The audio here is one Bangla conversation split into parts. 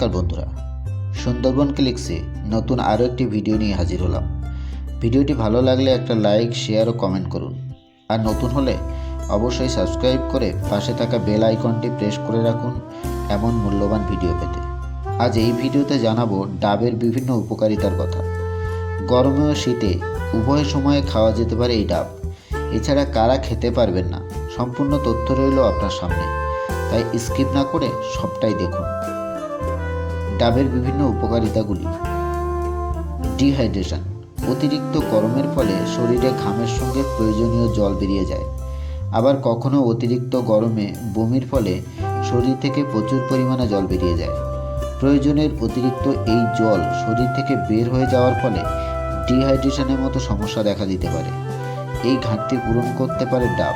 জীবন ক্লিক্সে নতুন আরও একটি ভিডিও নিয়ে হাজির হলাম। ভিডিওটি ভালো লাগলে একটা লাইক, শেয়ার ও কমেন্ট করুন। আর নতুন হলে অবশ্যই সাবস্ক্রাইব করে পাশে থাকা বেল আইকনটি প্রেস করে রাখুন এমন মূল্যবান ভিডিও পেতে। আজ এই ভিডিওতে জানাব ডাবের বিভিন্ন উপকারিতার কথা। গরমে ও শীতে উভয় সময়ে খাওয়া যেতে পারে এই ডাব। এছাড়া কারা খেতে পারবেন না? সম্পূর্ণ তথ্য রইল আপনার সামনে। তাই স্কিপ না করে সবটাই দেখুন। ডাবের বিভিন্ন উপকারিতাগুলি। ডিহাইড্রেশন, অতিরিক্ত গরমের ফলে শরীরে ঘামের সঙ্গে প্রয়োজনীয় জল বেরিয়ে যায়। আবার কখনো অতিরিক্ত গরমে বমির ফলে শরীর থেকে প্রচুর পরিমাণে জল বেরিয়ে যায়। প্রয়োজনের অতিরিক্ত এই জল শরীর থেকে বের হয়ে যাওয়ার ফলে ডিহাইড্রেশনের মতো সমস্যা দেখা দিতে পারে। এই ঘাটতি পূরণ করতে পারে ডাব,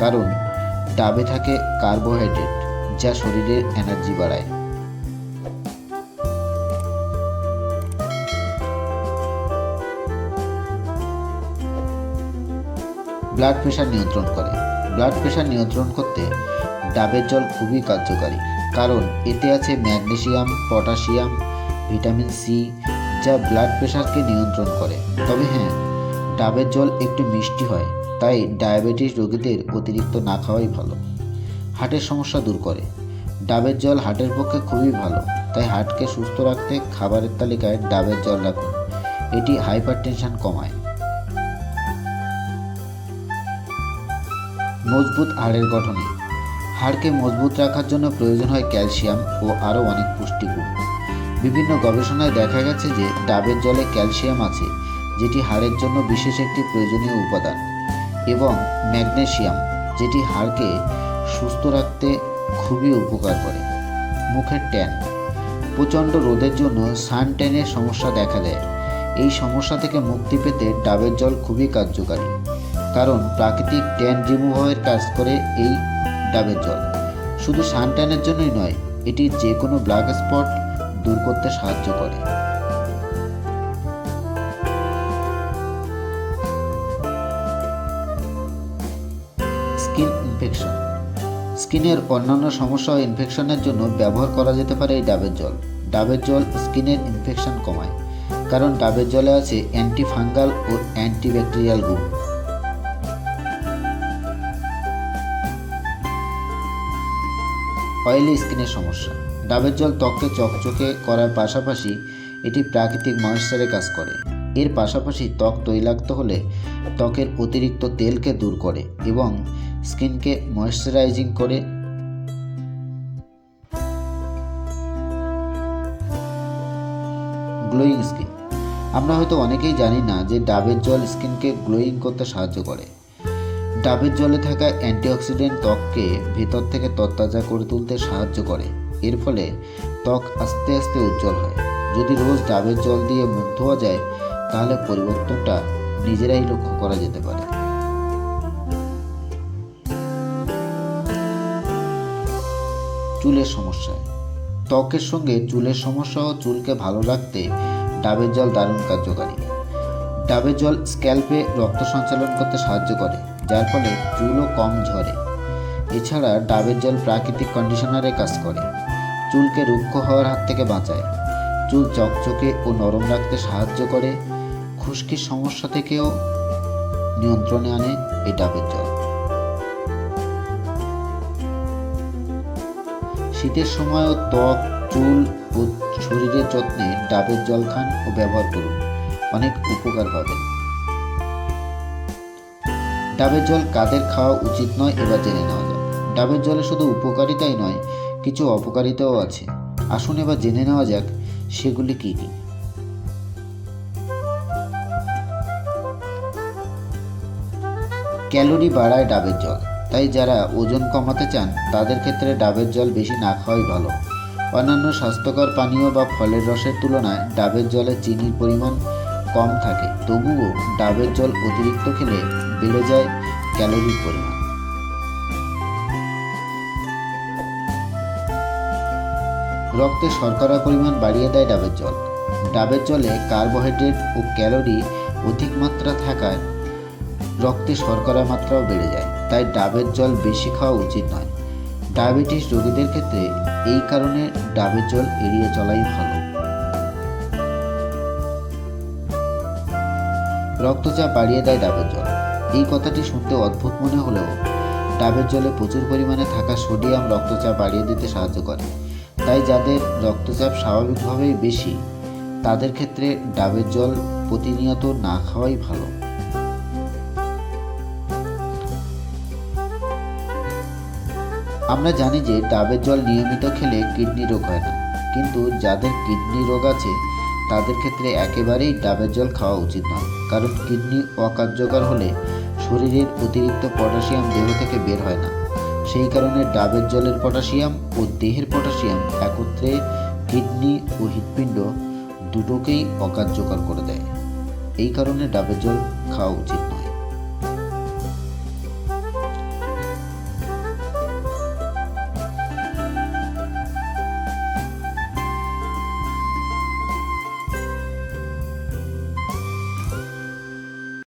কারণ ডাবে থাকে কার্বোহাইড্রেট, যা শরীরের এনার্জি বাড়ায়। ব্লাড প্রেশার নিয়ন্ত্রণ করে। ব্লাড প্রেশার নিয়ন্ত্রণ করতে ডাবের জল খুবই কার্যকারী। কারণ এতে আছে ম্যাগনেসিয়াম, পটাশিয়াম, ভিটামিন সি যা ব্লাড প্রেশারকে নিয়ন্ত্রণ করে। তবে হ্যাঁ ডাবের জল একটু মিষ্টি হয়, তাই ডায়াবেটিস রোগীদের অতিরিক্ত না খাওয়াই ভালো। হার্টের সমস্যা দূর করে। ডাবের জল হার্টের পক্ষে খুবই ভালো, তাই হার্টকে সুস্থ রাখতে খাবারের তালিকায় ডাবের জল রাখুন। এটি হাইপার টেনশন কমায়। মজবুত হাড়ের গঠনে। হাড়কে মজবুত রাখার জন্য প্রয়োজন হয় ক্যালসিয়াম ও আরও অনেক পুষ্টিগুণ। বিভিন্ন গবেষণায় দেখা গেছে যে ডাবের জলে ক্যালসিয়াম আছে, যেটি হাড়ের জন্য বিশেষ একটি প্রয়োজনীয় উপাদান, এবং ম্যাগনেসিয়াম, যেটি হাড়কে সুস্থ রাখতে খুবই উপকার করে। মুখের ট্যান, প্রচণ্ড রোদের জন্য সান ট্যানের সমস্যা দেখা দেয়। এই সমস্যা থেকে মুক্তি পেতে ডাবের জল খুবই কার্যকারী। কারণ প্রাকৃতিক ট্যান রিমুভারের কাজ করে এই ডাবের জল। শুধু সান ট্যানের জন্যই নয়, এটি যে কোনো ব্ল্যাক স্পট দূর করতে সাহায্য করে। Skin infection. স্কিনের অন্যান্য সমস্যা ও ইনফেকশনের জন্য ব্যবহার করা যেতে পারে এই ডাবের জল। ডাবের জল স্কিনের ইনফেকশন কমায়, কারণ ডাবের জলে আছে অ্যান্টি ফাঙ্গাল ও অ্যান্টিব্যাকটেরিয়াল গুণ। অয়েলি স্কিনের সমস্যা। ডাবের জল ত্বককে চকচকে করার পাশাপাশি এটি প্রাকৃতিক ময়েশ্চারে কাজ করে। এর পাশাপাশি ত্বক তৈলাক্ত হলে ত্বকের অতিরিক্ত তেলকে দূর করে এবং স্কিনকে ময়েশ্চারাইজিং করে। Glowing skin. আমরা হয়তো অনেকেই জানি না যে ডাবের জল স্কিনকে গ্লোয়িং করতে সাহায্য করে। ডাবের জলে থাকা অ্যান্টিঅক্সিডেন্ট ত্বককে ভেতর থেকে তরতাজা করে তুলতে সাহায্য করে। এর ফলে ত্বক আস্তে আস্তে উজ্জ্বল হয়। যদি রোজ ডাবের জল দিয়ে মুখ ধোয়া যায়, তাহলে পরিবর্তনটা নিজেরাই লক্ষ্য করা যেতে পারে। চুলের সমস্যা। ত্বকের সঙ্গে চুলের সমস্যা ও চুলকে ভালো রাখতে ডাবের জল দারুণ কার্যকারী। ডাবের জল স্ক্যাল্পে রক্ত সঞ্চালন করতে সাহায্য করে। যার ফলে চুলও কম ঝরে। এছাড়া ডাবের জল প্রাকৃতিক কন্ডিশনারে কাজ করে। চুলকে রুক্ষ হওয়ার হাত থেকে বাঁচায়। চুল চকচকে ও নরম রাখতে সাহায্য করে। খুশকির সমস্যা থেকেও নিয়ন্ত্রণে আনে এই ডাবের জল। শীতের সময়ও ত্বক, চুল ও শরীরের যত্নে ডাবের জল খান ও ব্যবহার করুন। অনেক উপকার পাবেন। ডাবের জল কাদের খাওয়া উচিত নয়, এবার জেনে নেওয়া যাক। ডাবের জলে শুধু উপকারিতাই নয়, কিছু অপকারিতাও আছে। আসুন এবার জেনে নেওয়া যাক, সেগুলি কী কী? ক্যালোরি বাড়ায় ডাবের জল। তাই যারা ওজন কমাতে চান, তাদের ক্ষেত্রে ডাবের জল বেশি না খাওয়াই ভালো। অন্যান্য স্বাস্থ্যকর পানীয় বা ফলের রসের তুলনায় ডাবের জলে চিনির পরিমাণ কম থাকে। তবুও ডাবের জল অতিরিক্ত খেলে বেড়ে যায় ক্যালোরির পরিমাণ। রক্তে শর্করা পরিমাণ বাড়িয়ে দেয় ডাবের জল। ডাবের জলে কার্বোহাইড্রেট ও ক্যালোরি অধিক মাত্রা থাকায় রক্তে শর্করা মাত্রাও বেড়ে যায়। তাই ডাবের জল বেশি খাওয়া উচিত নয়। ডায়াবেটিস রোগীদের ক্ষেত্রে এই কারণে ডাবের জল এড়িয়ে চলাই ভালো। রক্তচাপ বাড়িয়ে দেয় ডাবের জল। এই কথাটি শুনতে অদ্ভুত মনে হলেও ডাবের জলে প্রচুর পরিমাণে থাকা সোডিয়াম রক্তচাপ বাড়িয়ে দিতে সাহায্য করে। তাই যাদের রক্তচাপ স্বাভাবিকভাবেই বেশি, তাদের ক্ষেত্রে ডাবের জল প্রতিনিয়ত না খাওয়াই ভালো। আমরা জানি যে ডাবের জল নিয়মিত খেলে কিডনি রোগ হয় না, কিন্তু যাদের কিডনি রোগ আছে, তাদের ক্ষেত্রে একেবারেই ডাবের জল খাওয়া উচিত নয়, কারণ কিডনি অকার্যকর হলে শরীরের অতিরিক্ত পটাশিয়াম দেহ থেকে বের হয় না। সেই কারণে ডাবের জলের পটাশিয়াম ও দেহের পটাশিয়াম একত্রে কিডনি ও হৃৎপিণ্ড দুটোকেই অকার্যকর করে দেয়। এই কারণে ডাবের জল খাওয়া উচিত।